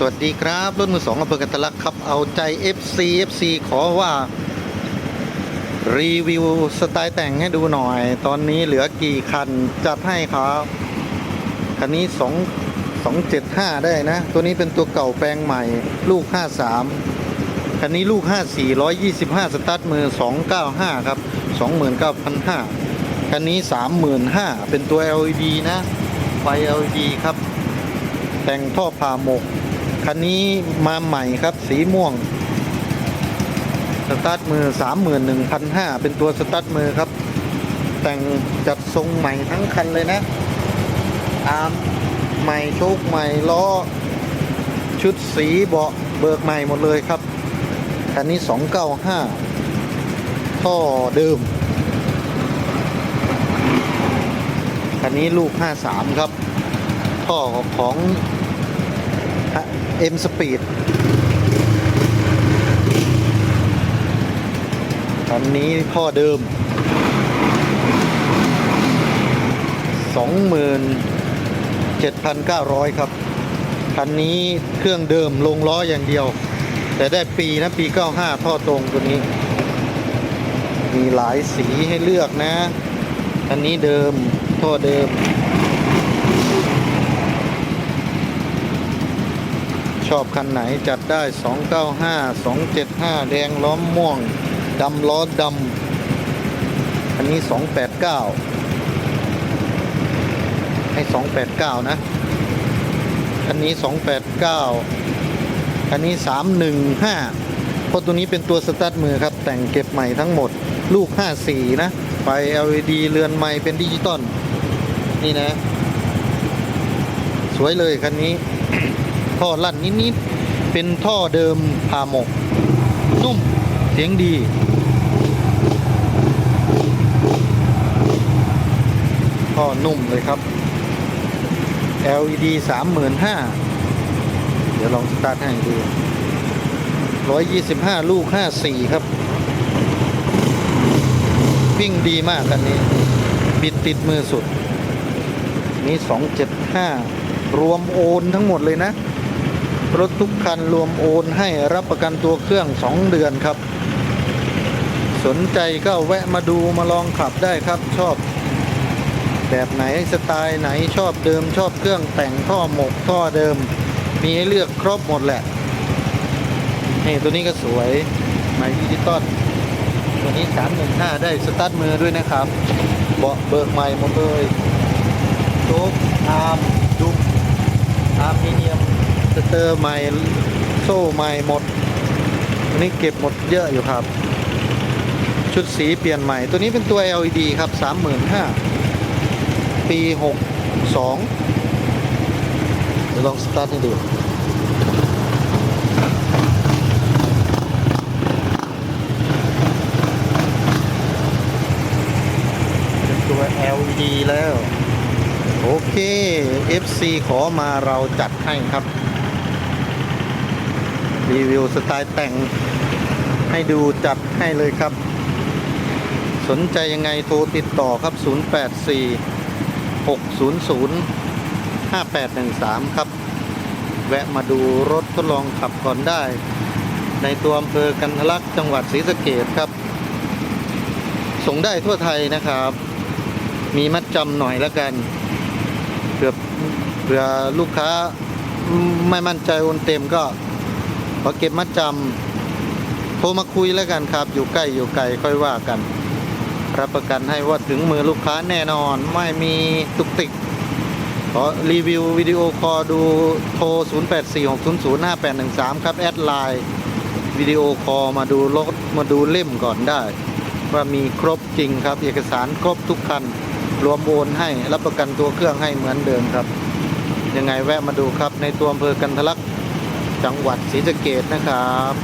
สวัสดีครับรถมือสองอำเภอกันตลักครับ เอาใจ FC FC ขอว่า รีวิวสไตล์แต่งให้ดูหน่อย ตอนนี้เหลือกี่คัน จัดให้ครับ คันนี้ 2 275 ได้นะ ตัวนี้เป็นตัวเก่าแปลงใหม่ ลูก 53 คันนี้ลูก 54 125 สตาร์ทมือ 295 ครับ 29,500 คันนี้ 35,000 เป็นตัว LED นะ ไฟ LED ครับแต่งท่อผ่าหมก คันนี้มาใหม่ครับสีม่วง สตาร์ทมือ 31,500 เป็นตัวสตาร์ทมือครับ แต่งจัดทรงใหม่ทั้งคันเลยนะ อาร์มใหม่โชคใหม่ล้อ ชุดสีเบาะเบิกใหม่หมดเลยครับ คันนี้ 295 ท่อเดิม คันนี้ลูก 53 ครับ ท่อของ M Speed คันนี้ท่อเดิม 27,900 ครับ คันนี้เครื่องเดิมลงล้ออย่างเดียว แต่ได้ปีนะ ปี 95 ท่อตรงตัวนี้ มีหลายสีให้เลือกนะ คันนี้เดิมท่อเดิม ชอบคันไหนจัดได้ 295 275 แดงล้อมม่วงดำล้อดำอันนี้ 289 ให้ 289 นะ อันนี้ 289 อันนี้ 315 เพราะตัวนี้เป็นตัวสตาร์ทมือครับ แต่งเก็บใหม่ทั้งหมด ลูก 54 นะ ไฟ LED เรือนใหม่เป็นดิจิตอลนี่นะ สวยเลยคันนี้ ท่อลั่นนิดๆเป็นท่อเดิมผ่าหมก นุ่มเสียงดี ท่อนุ่มเลยครับ LED 35,000เดี๋ยวลองสตาร์ทให้ดู 125 ลูก 54 ครับ วิ่งดีมากคันนี้ บิดติดมือสุด นี้ 275 รวมโอนทั้งหมดเลยนะ รถทุกคันรวมโอนให้รับประกันตัวเครื่อง 2 เดือนครับ สนใจก็แวะมาดูมาลองขับได้ครับชอบ แบบไหนสไตล์ไหนชอบเดิมชอบเครื่องแต่งท่อหมกท่อเดิม มีให้เลือกครบหมดแหละนี่ตัวนี้ก็สวยไม้ดิจิตอลตัวนี้ 315 ได้สตาร์ทมือด้วยนะครับ เบาะเบิกใหม่หมดเลยโต๊ะอาร์มดุมอาร์มมีเนียม สเตอร์ใหม่โซ่ใหม่หมดอันนี้เก็บหมดเยอะอยู่ครับ ชุดสีเปลี่ยนใหม่ ตัวนี้เป็นตัว LED ครับ 35,000 ปี 62 เดี๋ยวลองสตาร์ทให้ดูตัว LED แล้ว โอเค FC ขอมาเราจัดให้ครับ รีวิวสไตล์แต่งให้ดูจัดให้เลยครับ สนใจยังไงโทรติดต่อครับ 084 600 5813 ครับ แวะมาดูรถทดลองขับก่อนได้ ในตัวอำเภอกันทะลักจังหวัดศรีสะเกดครับ ส่งได้ทั่วไทยนะครับ มีมัดจำหน่อยแล้วกันเผื่อเผื่อลูกค้าไม่มั่นใจโอนเต็มก็ อเก็บมัดจำโทรมาคุยแล้วกันครับ อยู่ใกล้อยู่ไกลค่อยว่ากัน รับประกันให้ว่าถึงมือลูกค้าแน่นอน ไม่มีตุกติก ขอรีวิววิดีโอคอลดูโทร 0846005813 ครับ แอดไลน์วิดีโอคอลมาดูรถมาดูเล่มก่อนได้ ว่ามีครบจริงครับ เอกสารครบทุกคัน รวมโอนให้รับประกันตัวเครื่องให้เหมือนเดิมครับ ยังไงแวะมาดูครับในตัวอำเภอกันทะลัก จังหวัดศรีสะเกดนะครับ